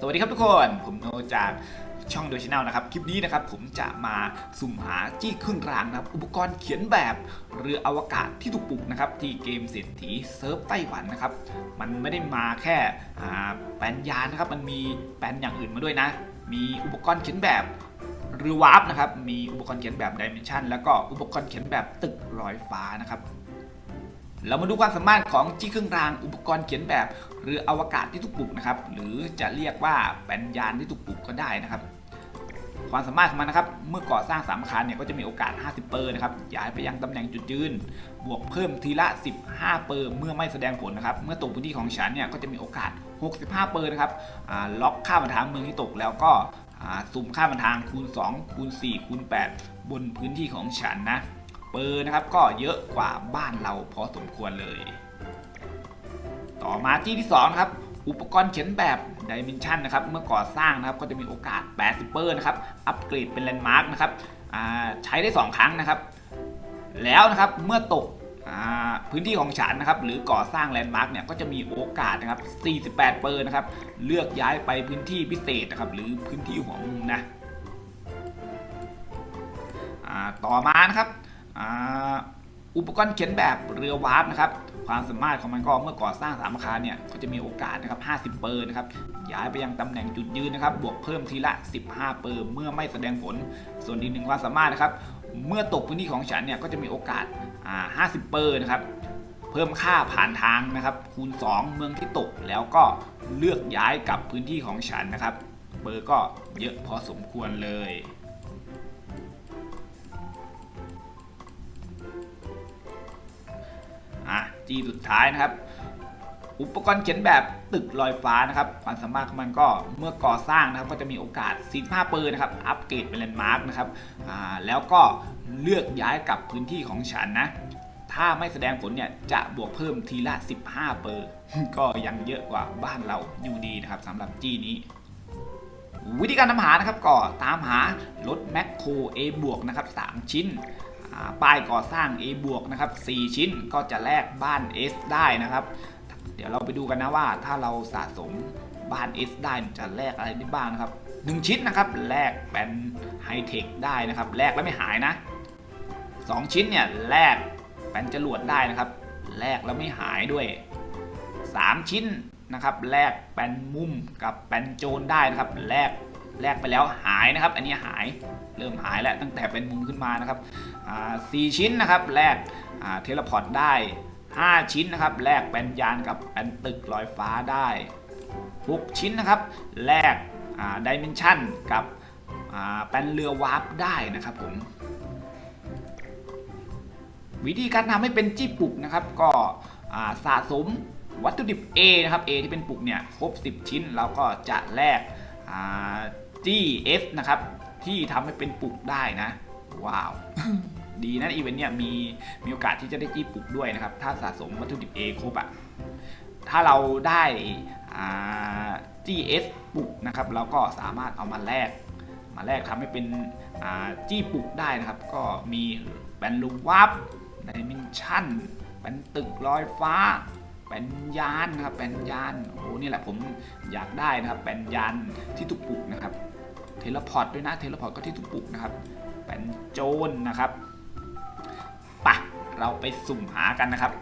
สวัสดีครับทุกคน ผมโนจากช่องโดยชแนลนะครับ คลิปนี้นะครับผมจะมาสุ่มหาจี้เครึ่องรางนะครับ อุปกรณ์เขียนแบบเรืออวกาศที่ถูกปลุกนะครับ ที่เกมเศรษฐีเซิร์ฟไต้หวันนะครับ มันไม่ได้มาแค่แปลนยานนะครับ มันมีแปลนอย่างอื่นมาด้วยนะ มีอุปกรณ์เขียนแบบเรือวาร์ปนะครับ มีอุปกรณ์เขียนแบบดิเมนชันแล้วก็อุปกรณ์เขียนแบบตึกลอยฟ้านะครับ เรามาดูความสามารถของจี้เครื่องรางอุปกรณ์เขียนแบบเรืออวกาศที่ถูกปลุกนะครับ หรือจะเรียกว่าแปนยานที่ถูกปลุกก็ได้นะครับ ความสามารถของมันนะครับ เมื่อก่อสร้างสามคารเนี่ยก็จะมีโอกาส 50เปอร์นะครับย้ายไปยังตำแหน่งจุดยืน บวกเพิ่มทีละ 15เปอร์เมื่อไม่แสดงผลนะครับ เมื่อตกพื้นที่ของฉันเนี่ยก็จะมีโอกาส 65เปอร์นะครับล็อกค่าบรรทางเมืองที่ตกแล้วก็สุ่มค่าบรรทางคูณ 2 คูณ 4 คูณ 8 บนพื้นที่ของฉันนะ ปอร์นะครับ ก็เยอะกว่าบ้านเราพอสมควรเลย ต่อมาที่ที่2นะครับอุปกรณ์เขียนแบบดิเมนชันนะครับเมื่อก่อสร้างนะครับก็จะมีโอกาส 80เปอร์นะครับอัปเกรดเป็นแลนด์มาร์กนะครับใช้ได้ 2 ครั้งนะครับ แล้วนะครับเมื่อตกอพื้นที่ของฉันนะครับหรือก่อสร้างแลนด์มาร์กเนี่ยก็จะมีโอกาสนะครับ 48 เปอร์นะครับเลือกย้ายไปพื้นที่พิเศษนะครับหรือพื้นที่หัวมุมนะต่อมานะครับ อุปกรณ์เขียนแบบเรือวาร์ปนะครับความสามารถของมันก็เมื่อก่อสร้างสามอาคารเนี่ยก็จะมีโอกาสนะครับ 50 เปอร์นะครับ ย้ายไปยังตำแหน่งจุดยืนนะครับ บวกเพิ่มทีละ 15 เปอร์เมื่อไม่แสดงผล ส่วนอีกหนึ่งความสามารถนะครับ เมื่อตกพื้นที่ของฉันเนี่ยก็จะมีโอกาส 50 เปอร์นะครับ เพิ่มค่าผ่านทางนะครับ คูณ 2 เมืองที่ตกแล้วก็เลือกย้ายกับพื้นที่ของฉันนะครับ เปอร์ก็เยอะพอสมควรเลย จีสุดท้ายนะครับ อุปกรณ์เขียนแบบตึกลอยฟ้านะครับความสามารถของมันก็เมื่อก่อสร้างนะครับก็จะมีโอกาส45เปอร์นะครับอัปเกรดเป็นแลนด์มาร์กนะครับแล้วก็เลือกย้ายกับพื้นที่ของฉันนะถ้าไม่แสดงผลเนี่ยจะบวกเพิ่มทีละ 15 เปอร์ ก็ยังเยอะกว่าบ้านเราอยู่ดีนะครับสำหรับจีนี้ วิธีการทำหานะครับก็ตามหารถแมคโคร A บวกนะครับ 3 ชิ้น ป้ายก่อสร้าง A บวกนะครับ4ชิ้นก็จะแลกบ้าน S ได้นะครับ เดี๋ยวเราไปดูกันนะว่าถ้าเราสะสมบ้าน S ได้จะแลกอะไรได้บ้างนะครับ 1 ชิ้นนะครับแลกเป็นไฮเทคได้นะครับแลกแล้วไม่หายนะ 2 ชิ้นเนี่ยแลกเป็นจรวดได้นะครับแลกแล้วไม่หายด้วย 3 ชิ้นนะครับแลกแปนมุมกับแปนโจรได้นะครับแลก แลกไปแล้วหายนะครับ อันนี้หายเริ่มหายแล้วตั้งแต่เป็นมุมขึ้นมานะครับสี่ชิ้นนะครับแลกเทเลพอร์ตได้ 5 ชิ้นนะครับแลกแป็นยานกับแป็นตึกลอยฟ้าได้6ชิ้นนะครับแลกดิเมนชันกับอ่าแปนเรือวาร์ปได้นะครับผมวิธีการทำให้เป็นจี้ปุกนะครับ ก็สะสมวัตถุดิบ A นะครับ A ที่เป็นปุกเนี่ยครบ 10 ชิ้นเราก็จะแลก อ่าจี้ F นะครับ ที่ทำให้เป็นปลุกได้นะ ว้าว ดีนะอีเวนต์เนี่ยมีมีโอกาสที่จะได้จี้ปลุกด้วยนะครับ ถ้าสะสมวัตถุดิบ A ครบอะถ้าเราได้อ่าจี้ F ปลุกนะครับ เราก็สามารถเอามาแลกมาแลกทำให้เป็นอ่าจี้ปลุกได้นะครับ ก็มีแบนลูวับดิเมนชั่นเป็นตึกลอยฟ้าเป็นยานนะครับเป็นยานโอ้โหนี่แหละผมอยากได้นะครับเป็นยานที่ถูกปลุกนะครับ ทเลพอร์ตด้วยนะเทเลพอร์ตก็ที่ถูกปลุกนะครับเป็นโจรนะครับปะเราไปสุ่มหากันนะครับ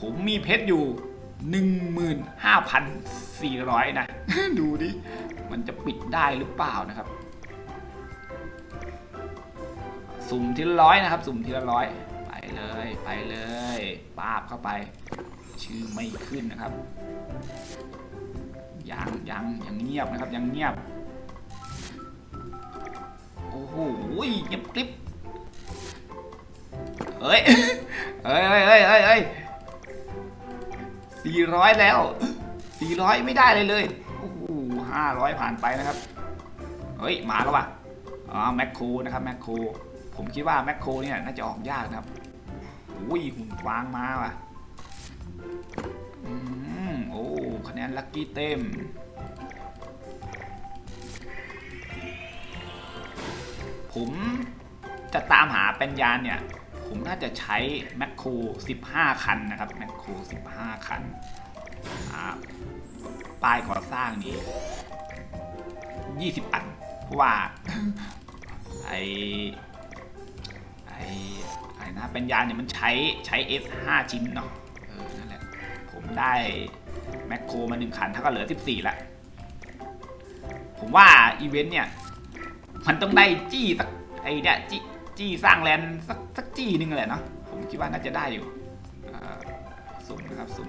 ผมมีเพชรอยู่ 15,400 นะ ดูดิ มันจะปิดได้หรือเปล่านะครับ สุ่มทีละร้อยนะครับ สุ่มทีละร้อย ไปเลย ไปเลย ปาบเข้าไป ชื่อไม่ขึ้นนะครับ ยังยังยังเงียบนะครับ ยังเงียบ โอ้โหเงียบกริบเฮ้ยเฮ้ยเฮ้ยเฮ้ยเฮ้ยเฮ้ยสี่ร้อยแล้วสี่ร้อยไม่ได้เลยเลยโอ้โหห้าร้อยผ่านไปนะครับ เฮ้ย มาแล้วว่ะอ๋อแมคโครนะครับแมคโครผมคิดว่าแมคโครเนี่ยน่าจะออกยากนะครับอุ้ยหุ่นฟางมาว่ะ อืม โอ้ คะแนนลัคกี้เต็ม ผมจะตามหาเป็นยานเนี่ย ผมน่าจะใช้แมคโคร15 คันนะครับแมคโคร15 คันป้ายก่อสร้างนี่ยี่สิบอันเพราะว่าไอไอไอนะเป็นยานเนี่ยมันใช้ใช้ S 5 ชิ้นเนาะเออนั่นแหละผมได้แมคโครมาหนึ่งคันเท่ากับเหลือ 14ละผมว่าอีเวนต์เนี่ย มันต้องได้จี้สักไอเนี่ยจี้จี้สร้างแลนสักสักจี้หนึงแหละเนาะผมคิดว่าน่าจะได้อยู่สุ่มนะครับสุ่ม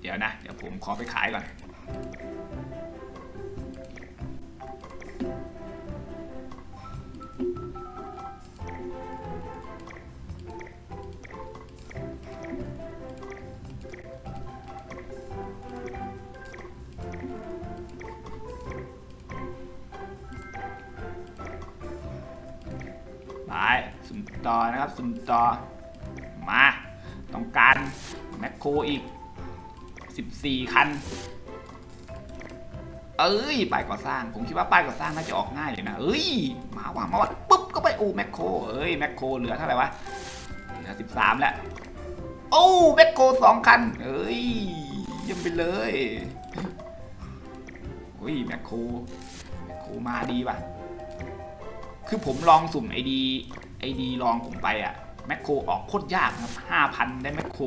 เดี๋ยวนะ เดี๋ยวผมขอไปขายก่อน ต่อนะครับสุ่มต่อ มา ต้องการแมคโครอีก 14 คัน เอ้ยป้ายก่อสร้าง ผมคิดว่าป้ายก่อสร้างน่าจะออกง่ายเลยนะ เอ้ย มาว่ะมาว่ะปุ๊บก็ไปโอ้แมคโครเอ้ยแมคโครเหลือเท่าไหร่วะ เหลือ 13 แล้ว โอ้แมคโครสองคัน เอ้ยยี่ยมไปเลยโอ้ยแมคโครแมคโครมาดีว่ะ คือผมลองสุ่มไอดี ไอดีลองผมไปอะแมคโครออกโคตรยากนะครับห้าพันได้แมคโคร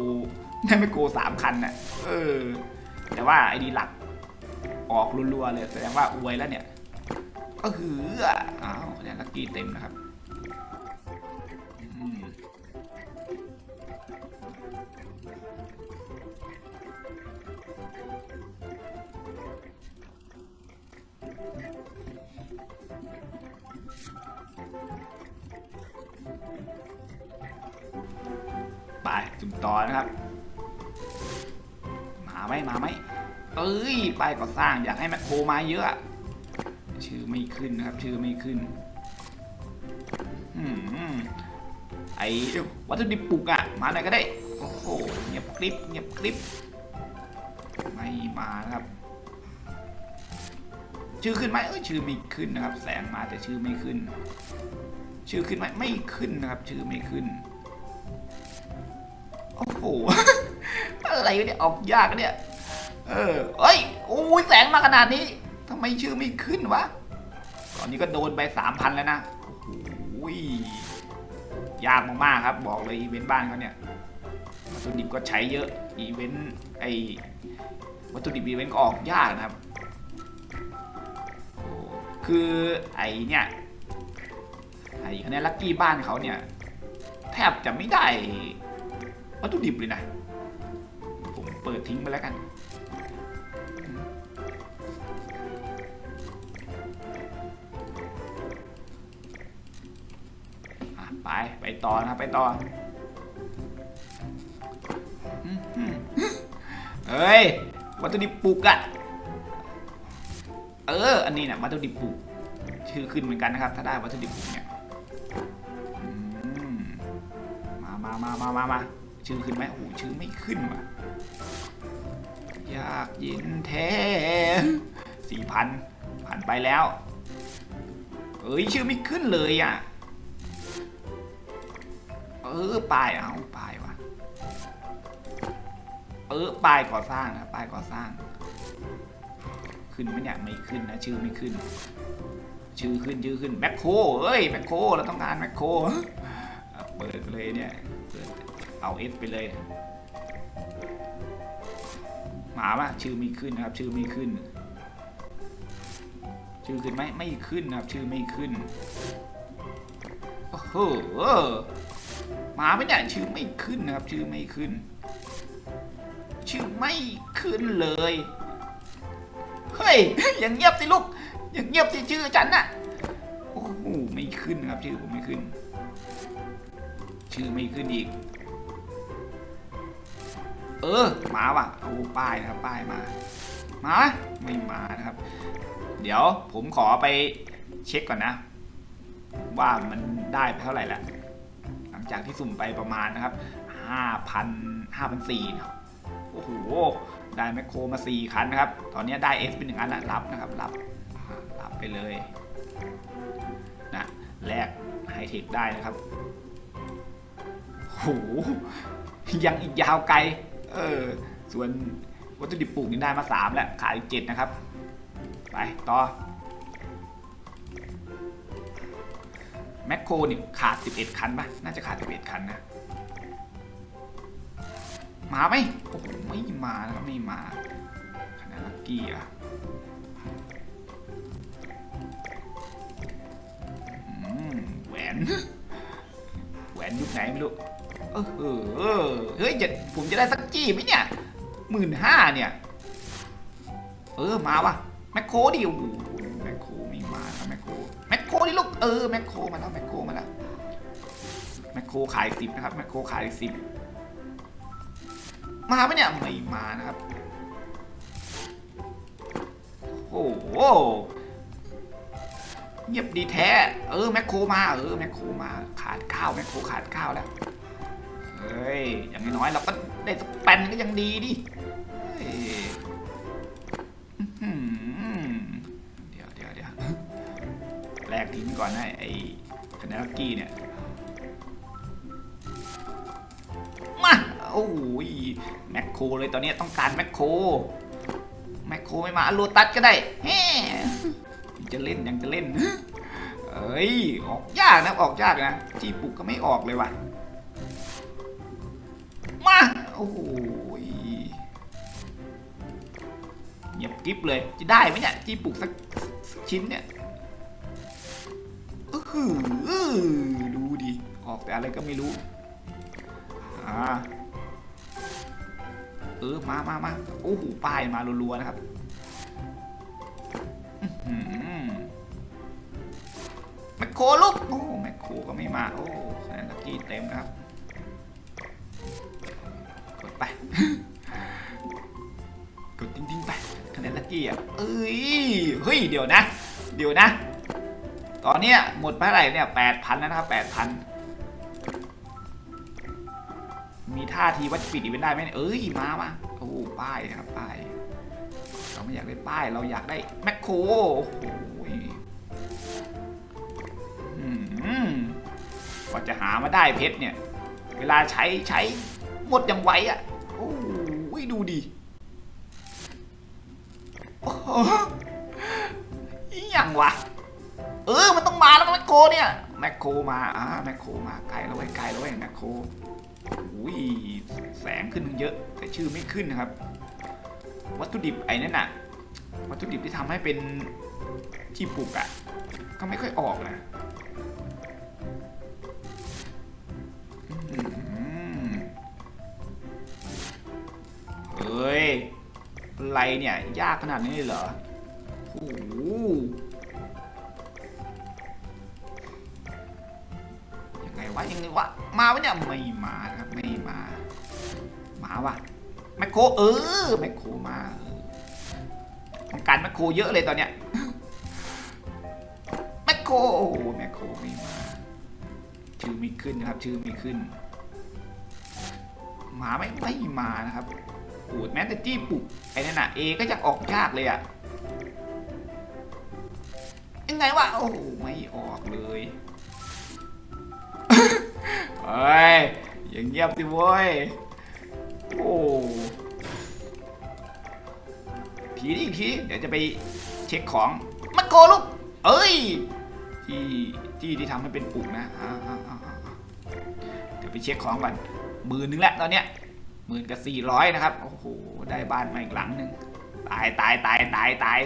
ได้แมคโครสามคันน่ะเออ แต่ว่าไอดีหลักออกรัวๆเลยแสดงว่าอวยแล้วเนี่ยก็คืออ้าวเนี่ยลักกี้เต็มนะครับ ไปจุ่มต่อนะครับ มาไหมมาไหมเอ้ยป้ายก่อสร้างอยากให้แมคโครมาเยอะ ชื่อไม่ขึ้นนะครับ ชื่อไม่ขึ้นอืมไอ้วัตถุดิบปลูกอะมาหน่อยก็ได้ โอ้โหเงียบกริบเงียบกริบไม่มานะครับ ชื่อขึ้นไหมเอ้ยชื่อไม่ขึ้นนะครับ แสงมาแต่ชื่อไม่ขึ้น ชื่อขึ้นไหมไม่ขึ้นนะครับ ชื่อไม่ขึ้น โอ้โห อะไรเนี่ยออกยากเนี่ย เออเอ้ยโอ้ยแสงมาขนาดนี้ทำไมชื่อไม่ขึ้นวะ ตอนนี้ก็โดนไปสามพันแล้วนะ โอ้โหยากมากๆครับ บอกเลยอีเวนต์บ้านเขาเนี่ยวัตถุดิบก็ใช้เยอะ อีเวนต์ไอวัตถุดิบอีเวนต์ก็ออกยากนะครับ คือไอเนี่ย อคะแนนลัคกี้บ้านเขาเนี่ย แทบจะไม่ได้วัตถุดิบเลยนะ ผมเปิดทิ้งไปแล้วกันไป ไปต่อนะไปต่อเฮ้ย วัตถุดิบปลูกอะเออ อันนี้นะวัตถุดิบปลูกชื่อขึ้นเหมือนกันนะครับ ถ้าได้วัตถุดิบปลูกเนี่ย มามามามามาชื่อขึ้นไหมโอ้ชื่อไม่ขึ้นว่ะอยากยินแท้สี่พันผ่านไปแล้ว เอ้ยชื่อไม่ขึ้นเลยอะ เออป้ายเอาป้ายว่ะ เออป้ายก่อสร้างนะป้ายก่อสร้าง ขึ้นไหมเนี่ยไม่ขึ้นนะชื่อไม่ขึ้น ชื่อขึ้นชื่อขึ้นแมคโครเอ้ยแมคโครเราต้องการแมคโคร ปิดเลยเนี่ยเอาเอสไปเลย หมาปะชื่อไม่ขึ้นนะครับ ชื่อไม่ขึ้น ชื่อขึ้นไหมไม่ขึ้นนะครับ ชื่อไม่ขึ้นโอ้โหหมาไม่เนี่ยชื่อไม่ขึ้นนะครับ ชื่อไม่ขึ้น ชื่อไม่ขึ้นเลยเฮ้ยอย่างเงียบสิลูกอย่างเงียบสิชื่อฉันน่ะโอ้โหไม่ขึ้นนะครับชื่อผมไม่ขึ้น ชื่อไม่ขึ้นอีก เออ มาว่ะ เอาป้ายนะครับ ป้ายมา มาไหมไม่มานะครับ เดี๋ยวผมขอไปเช็คก่อนนะ ว่ามันได้ไปเท่าไหร่ล้วหลังจากที่สุ่มไปประมาณนะครับห้าพันห้าพันสี่โอ้โห ได้แมคโครมาสี่คันนะครับ ตอนนี้ได้เอสเป็นหนึ่งอันแล้วรับนะครับ รับ รับไปเลย นะ แลกไฮเทคได้นะครับ โหยังอีกยาวไกล เออ ส่วนวัตถุดิบปลูกนี่ได้มาสามแล้ว ขาดอีกเจ็ดนะครับ ไป ต่อ แมคโครนี่ขาด 11 คันปะน่าจะขาด 11 คันนะ มาไหมโอ้โหไม่มานะครับไม่มาคณะลักกี้อะแหวน แหวนยุคไหนไม่รู้ เออเออเฮ้ยจะผมจะได้สักจี้ไหมเนี่ยหมื่นห้าเนี่ย เออมาวะแมคโครดิโอ้โหแมคโครไม่มาครับแมคโครแมคโครดิลูกเออแมคโครมาแล้วแมคโครมาแล้วแมคโครขายสิบนะครับแมคโครขายสิบมาไหมเนี่ยไม่มานะครับโอ้โหเงียบดีแท้ เออแมคโครมา เออแมคโครมา ขาดข้าวแมคโครขาดข้าวแล้ว เฮ้ย อย่างน้อยเราก็ได้สแปนก็ยังดีดิเฮ้ยอื้อหือเดี๋ยวเดี๋ยวเดี๋ยวแลกทิ้งก่อนนะไอ้คนากี้เนี่ย มา โอ้ยแมคโครเลยตอนนี้ต้องการแมคโครแมคโครไม่มาโลตัสก็ได้แฮจะเล่นยังจะเล่น เอ้ย ออกยากนะ ออกยากนะจีปุกก็ไม่ออกเลยว่ะ อ้โหยเงียบกริบเลย จะได้ไหมเนี่ยจีปุกสักสักชิ้นเนี่ยอืออดูดิ ออกแต่อะไรก็ไม่รู้อ่าเออ มามามาโอ้โหป้ายมารัวๆนะครับแมคโครลูกโอ้แมคโครก็ไม่มา โอ้คะแนนลักกี้เต็มนะครับ กี้อะเอ้ยเฮ้ยเดี๋ยวนะ เดี๋ยวนะ ตอนเนี้ยหมดไปเท่าไหร่เนี่ยแปดพันแล้วนะครับแปดพันมีท่าทีว่าจะปิดอีเวนต์ได้ไหมเอ้ยมามาโอ้ป้ายครับป้ายเราไม่อยากได้ป้ายเราอยากได้แมคโครโอ้โหยอืมกว่าจะหามาได้เพชรเนี่ย เวลาใช้ใช้หมดอย่างไวอะโอ้ยดูดิ โอ้โหอหย่างวะ เออ มันต้องมาแล้วแมคโครเนี่ย แมคโครมา อ่า แมคโครมาไกลแล้วเว้ยไกลแล้วเว้ยแมคโครอุ้ย แสงขึ้นเยอะ แต่ชื่อไม่ขึ้นนะครับ วัตถุดิบไอ้นั่นน่ะวัตถุดิบที่ทำให้เป็นที่ปลูกอะ่ะก็ไม่ค่อยออกนะ อะไรเนี่ย ยากขนาดนี้เลยเหรอโอ้โหยังไงวะ ยังไงวะ มาวะเนี่ย ไม่มาครับ ไม่มา มาวะแมคโครเออแมคโครมาต้องการแมคโครเยอะเลยตอนเนี้ยแมคโครโอ้แมคโครไม่มา ชื่อไม่ขึ้นนะครับ ชื่อไม่ขึ้นมาไม่ไม่มานะครับ โอ้โหแม้แต่จี้ปุกไอ้นั่นน่ะเอก็ยังออกยากเลยอะยังไงวะโอ้ไม่ออกเลยเฮ้ยอย่างเงียบสิเว้ยโอ้ทีนี้ทีเดี๋ยวจะไปเช็คของมันโกลูกเอ้ยที่ที่ที่ทำให้เป็นปุ่มนะเดี๋ยวไปเช็คของก่อนมื่นหนึ่งแล้วตอนเนี้ย หมื่นกับสี่ร้อยนะครับ โอ้โห ได้บ้านมาอีกหลังหนึ่งตายตายตายตายตาย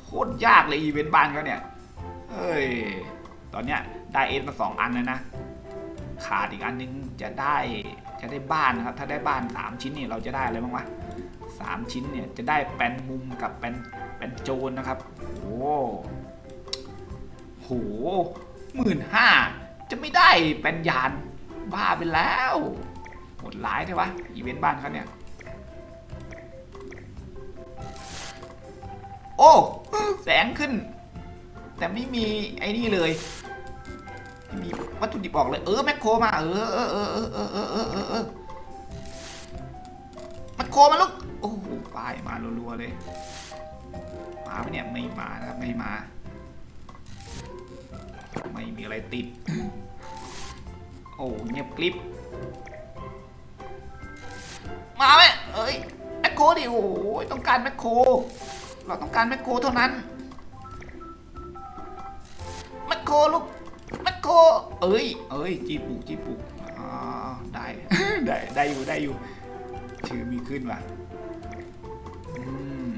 โคตรยากเลยอีเวนต์บ้านเขาเนี่ยเฮ้ย ตอนเนี้ยได้เอสมาสองอันแล้วนะ ขาดอีกอันนึงจะได้จะได้บ้านนะครับ ถ้าได้บ้านสามชิ้นนี่เราจะได้อะไรบ้างวะสามชิ้นเนี่ยจะได้แปนมุมกับแปนแปนโจนนะครับ โอ้โหหมื่นห้าจะไม่ได้แปนยานบ้าไปแล้ว หมดร้ายใช่ปะอีเวนต์บ้านเขาเนี่ย โอ้แสงขึ้น แต่ไม่มีไอ้นี่เลยไม่มีวัตถุดิบออกเลย เออแมคโครมาเออเออเออเออเออเออเออเออเออแมคโครมาลูกโอ้โหป้ายมารัวๆเลยมาไหมเนี่ยไม่มานะครับไม่มา ไม่มีอะไรติด โอ้เงียบกริบ อ้ยแมคโครดิโอ้ยต้องการแมคโคร เราต้องการแมคโครเท่านั้นแมคโครลูกแมคโคร เอ้ย เอ้ย จีปุกจีปุกอ่าได้ ได้ ได้อยู่ ได้อยู่ชื่อมีขึ้นว่ะอืม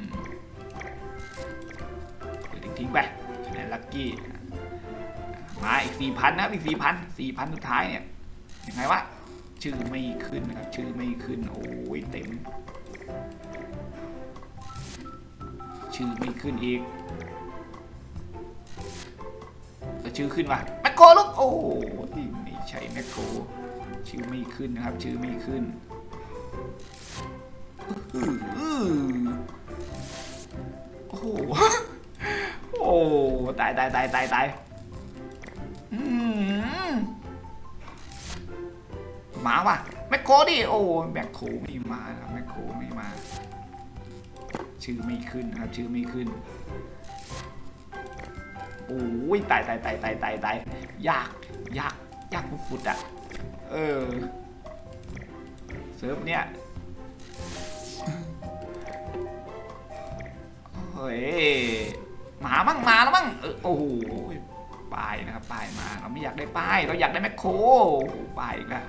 ทิ้งไปคะแนนลัคกี้ มาอีกสี่พันนะอีกสี่พันสี่พันสุดท้ายเนี่ย ยังไงวะ ชื่อไม่ขึ้นนะครับ ชื่อไม่ขึ้น โอ้ยเต็ม ชื่อไม่ขึ้นอีกแล้วชื่อขึ้นว่ะแมคโครลูกโอ้ยไม่ใช่แมคโครชื่อไม่ขึ้นนะครับ ชื่อไม่ขึ้นโอ้โหโอ้ตายตายตายตายตายอืม มาว่ะแมคโครดิโอ้แมคโครไม่มาครับแมคโครไม่มา ชื่อไม่ขึ้นนะครับ ชื่อไม่ขึ้นโอ้ยตายตายตายตายตายตายยากยากยากฟุดอะเออเซิร์ฟเนี่ยเฮ้ยหมามั่งมาแล้วมั่งเออโอ้โหป้ายนะครับป้ายมาเราไม่อยากได้ป้ายเราอยากได้แมคโครป้ายอีกแล้ว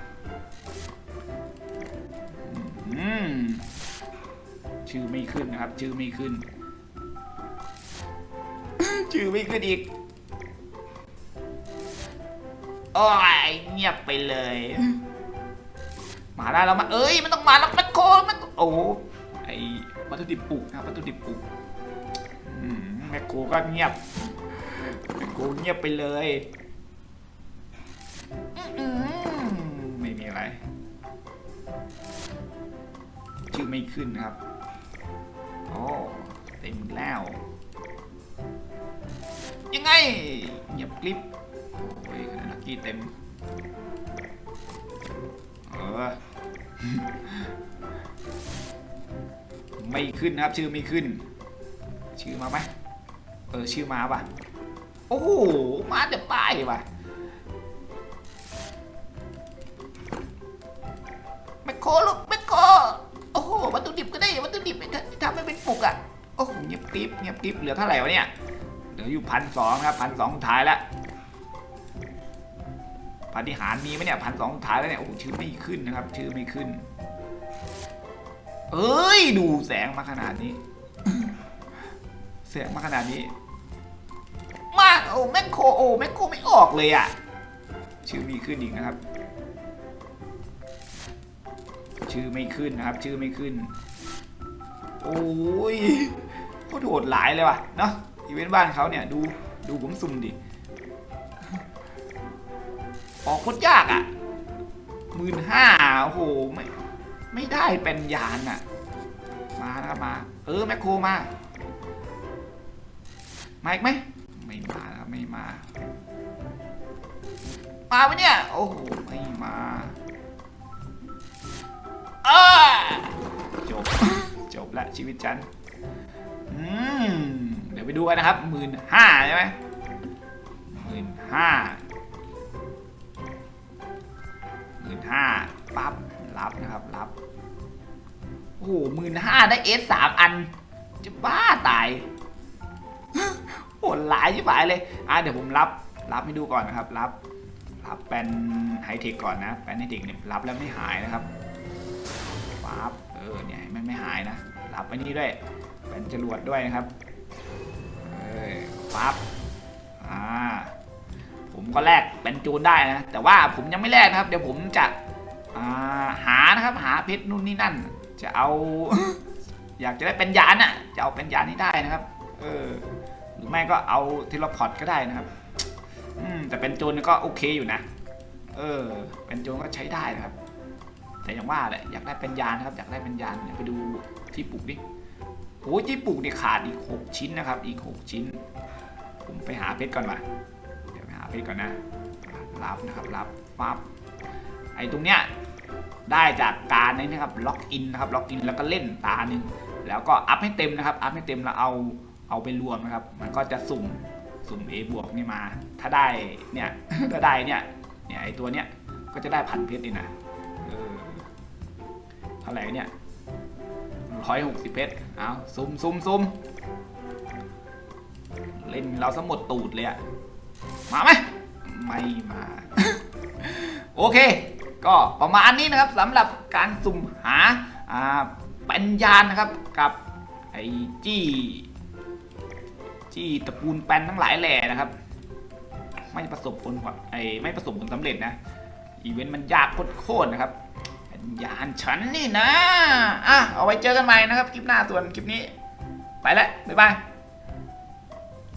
ชื่อไม่ขึ้นนะครับ ชื่อไม่ขึ้น ชื่อไม่ขึ้นอีกโอ้ยเงียบไปเลย มาได้แล้วมาเอ้ยมันต้องมาแล้วแมคโคมันโอ้ไอวัตถุดิบปลูกนะครับวัตถุดิบปลูกอืมแมคโครก็เงียบแมคโครเงียบไปเลย ไม่ขึ้นครับโอ้เต็มแล้ว ยังไงเงียบกริบโอ้ยคะแนนลักกี้เต็ม เออ ไม่ขึ้นนะครับ ชื่อไม่ขึ้น ชื่อมาไหมเออ ชื่อมาป่ะ โอ้โห มาแต่ป้ายป่ะแมคโครลูกแมคโคร ดิบก็ได้วัตถุดิบไม่ทำให้เป็นปุกอะ โอ้โหเงียบกริบเงียบกริบเหลือเท่าไหร่วะเนี่ย เหลืออยู่พันสองครับพันสองท้ายแล้วปฏิหารมีไหมเนี่ยพันสองท้ายแล้วเนี่ย โอ้โหชื่อไม่ขึ้นนะครับ ชื่อไม่ขึ้น เอ้ย ดูแสงมาขนาดนี้ แสงมาขนาดนี้ มากโอ้แมคโคโอ้แมคโคไม่ออกเลยอะ ชื่อมีขึ้นอีกนะครับ ชื่อไม่ขึ้นนะครับ ชื่อไม่ขึ้น โอ้ยโคตรโหดหลายเลยว่ะเนาะอีเวนต์บ้านเขาเนี่ยดูดูผมซุ่มดิออกโคตรยากอะหมื่นห้าโอ้โหไม่ไม่ได้เป็นยานอะ มานะครับมา เออแมคโครมามาอีกไหมไม่มานะครับไม่มา มาไหมเนี่ย โอ้โหไม่มา เออจบ จบละชีวิตฉันอืมเดี๋ยวไปดูกันนะครับหมื่นห้าใช่ไหมหมื่นห้าหมื่นห้าปั๊บรับนะครับรับโอ้โหหมื่นห้าได้เอสสามอัน จะบ้าตายโหดหลายชิบหายเลยอะเดี๋ยวผมรับรับให้ดูก่อนนะครับ รับ รับเป็นไฮเทคก่อนนะเป็นไฮเทคเนี่ยรับแล้วไม่หายนะครับปั๊บเออเนี่ย ไม่หายนะ รับไปนี่ด้วย เป็นจรวดด้วยนะครับเออปั๊บอ่าผมก็แลกเป็นจูนได้นะ แต่ว่าผมยังไม่แลกนะครับ เดี๋ยวผมจะาหานะครับหาเพชรนู่นนี่นั่น จะเอา อยากจะได้เป็นยานอะจะเอาเป็นยานนี้ได้นะครับ เออหรือไม่ก็เอาเทเลพอร์ตก็ได้นะครับ อืมแต่เป็นโจรก็โอเคอยู่นะ เออ เป็นโจรก็ใช้ได้นะครับ แต่อย่างว่าแหละอยากได้เป็นยานนะครับอยากได้เป็นยานเดี๋ยไปดูที่ปลูกดิโอ้ยที่ปลูกเนี่ยขาดอีก 6 ชิ้นนะครับ อีก 6 ชิ้น ผมไปหาเพชรก่อนว่ะเดี๋ยวไปหาเพชรก่อนนะรับนะครับรับปั๊บไอ้ตรงเนี้ยได้จากการนี้นะครับล็อกอินนะครับล็อกอินแล้วก็เล่นตาหนึ่งแล้วก็อัพให้เต็มนะครับอัพให้เต็มแล้วเอาเอาไปรวมนะครับ มันก็จะสุ่มสุ่ม A บวกนี่มา ถ้าได้เนี่ยถ้าได้เนี่ยเนี่ยไอตัวเนี้ยก็จะได้พันเพชรนี่นะ เท่าไหร่เนี่ยร้อยหกสิบเพชรเอาซุ่มซุ่มซุ่มเล่นเราสมดตูดเลยอะมาไหมไม่มา โอเค ก็ประมาณนี้นะครับสำหรับการสุ่มหาอ่าปัญญานะครับกับไอ้จี้จี้ตระกูลแปนทั้งหลายแหล่นะครับ ไม่ประสบผลไอ้ไม่ประสบผลสำเร็จนะอีเวนต์มันยากโคตรนะครับ ยานฉันนี่นะ อะ เอาไว้เจอกันใหม่นะครับ คลิปหน้าส่วนคลิปนี้ ไปแล้ว บ๊ายบาย